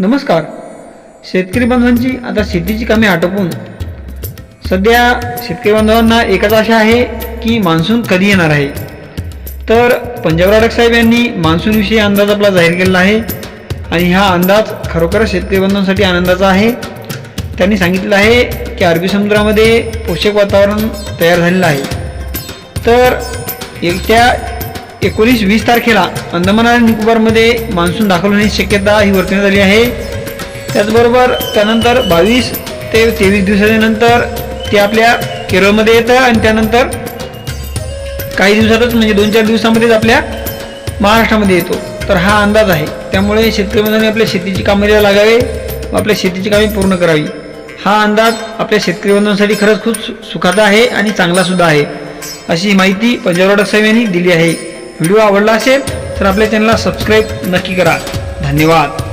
नमस्कार. शेतकरी बांधवांची आता शेतीची कामे आटोपून. सध्या शेतकरी बांधवांना एकच आशा आहे की मान्सून कधी येणार आहे. तर पंजाब साहेब यांनी मान्सूनविषयी अंदाज आपला जाहीर केलेला आहे. आणि हा अंदाज खरोखरच शेतकरी बांधवांसाठी आनंदाचा आहे. त्यांनी सांगितलं आहे की अरबी समुद्रामध्ये पोषक वातावरण तयार झालेलं आहे. तर येत्या एकोणीस वीस तारखेला अंदमान आणि निकोबारमध्ये मान्सून दाखल होण्याची शक्यता ही वर्तवण्यात आली आहे. त्याचबरोबर त्यानंतर बावीस ते तेवीस दिवसाच्या ते आपल्या केरळमध्ये येतं आणि त्यानंतर काही दिवसातच म्हणजे दोन चार दिवसामध्येच आपल्या महाराष्ट्रामध्ये येतो. तर हा अंदाज आहे. त्यामुळे शेतकरी बंधूंनी आपल्या शेतीची कामे लागावे व आपल्या शेतीची कामे पूर्ण करावी. हा अंदाज आपल्या शेतकरी बंधूंसाठी खरंच खूप सुखाचा आहे आणि चांगलासुद्धा आहे. अशी माहिती पंजाब साहेब यांनी दिली आहे. व्हिडिओ आवडला असेल तर आपल्या चॅनलला सबस्क्राईब नक्की करा. धन्यवाद.